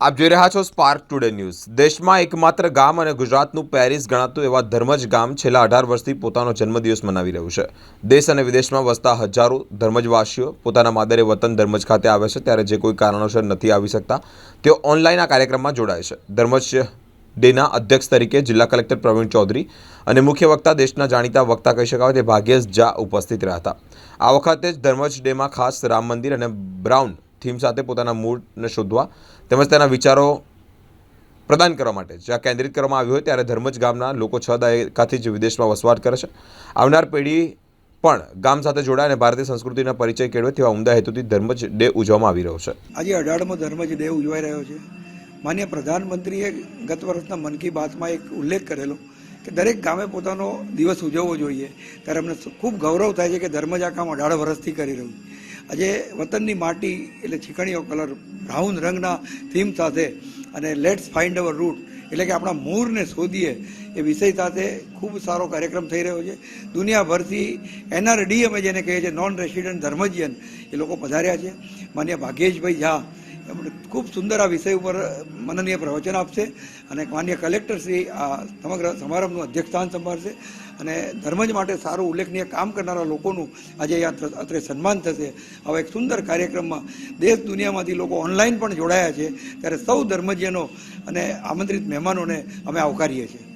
આપ જોઈ રહ્યા છો સ્પાર્ક ટુડે ન્યૂઝ દેશમાં એકમાત્ર ગામ અને ગુજરાતનું પેરિસ ગણાતું એવા ધર્મજ ગામ છેલ્લા અઢાર વર્ષથી પોતાનો જન્મદિવસ મનાવી રહ્યું છે. દેશ અને વિદેશમાં વસતા હજારો ધર્મજવાસીઓ પોતાના માદરે વતન ધર્મજ ખાતે આવે છે ત્યારે જે કોઈ કારણોસર નથી આવી શકતા, તેઓ ઓનલાઈન આ કાર્યક્રમમાં જોડાય છે. ધર્મજ ડેના અધ્યક્ષ તરીકે જિલ્લા કલેક્ટર પ્રવીણ ચૌધરી અને મુખ્ય વક્તા દેશના જાણીતા વક્તા કહી શકાય તે ભાગ્યેશ ઝા ઉપસ્થિત રહ્યા હતા. આ વખતે જ ધર્મજ ડેમાં ખાસ રામ મંદિર અને બ્રાઉન થીમ સાથે પોતાના મૂળને શોધવા તેમજ તેના વિચારો પ્રદાન કરવા માટે જ્યાં કેન્દ્રિત કરવામાં આવ્યું હોય ત્યારે ધર્મજ ગામના લોકો છ દાયકાથી જ વિદેશમાં વસવાટ કરે છે. આવનાર પેઢી પણ ગામ સાથે જોડાય અને ભારતીય સંસ્કૃતિના પરિચય કેળવે તેવા ઉમદા હેતુથી ધર્મજ ડે ઉજવવામાં આવી રહ્યો છે. આજે અઢારમો ધર્મજ ડે ઉજવાઈ રહ્યો છે. માન્ય પ્રધાનમંત્રીએ ગત વર્ષના મન કી બાતમાં એક ઉલ્લેખ કરેલો કે દરેક ગામે પોતાનો દિવસ ઉજવવો જોઈએ. ત્યારે અમને ખૂબ ગૌરવ થાય છે કે ધર્મજ આ કામ અઢાર વર્ષથી કરી રહ્યું આજે વતનની માટી એટલે છીકણીઓ કલર બ્રાઉન રંગના થીમ સાથે અને લેટ્સ ફાઇન્ડ અવર રૂટ એટલે કે આપણા મૂળને શોધીએ એ વિષય સાથે ખૂબ સારો કાર્યક્રમ થઈ રહ્યો છે. દુનિયાભરથી એનઆરડી અમે જેને કહીએ છીએ નોન રેસિડન્ટ ધર્મજીયન એ લોકો પધાર્યા છે. માન્ય ભાગ્યેશભાઈ ઝા ખૂબ સુંદર આ વિષય ઉપર મનનીય પ્રવચન આપશે અને માન્ય કલેક્ટર શ્રી આ સમગ્ર સમારંભનું અધ્યક્ષસ્થાન સંભાળશે અને ધર્મજ માટે સારું ઉલ્લેખનીય કામ કરનારા લોકોનું આજે અત્રે સન્માન થશે. આવા એક સુંદર કાર્યક્રમમાં દેશ દુનિયામાંથી લોકો ઓનલાઈન પણ જોડાયા છે. ત્યારે સૌ ધર્મજીયનો અને આમંત્રિત મહેમાનોને અમે આવકારીએ છીએ.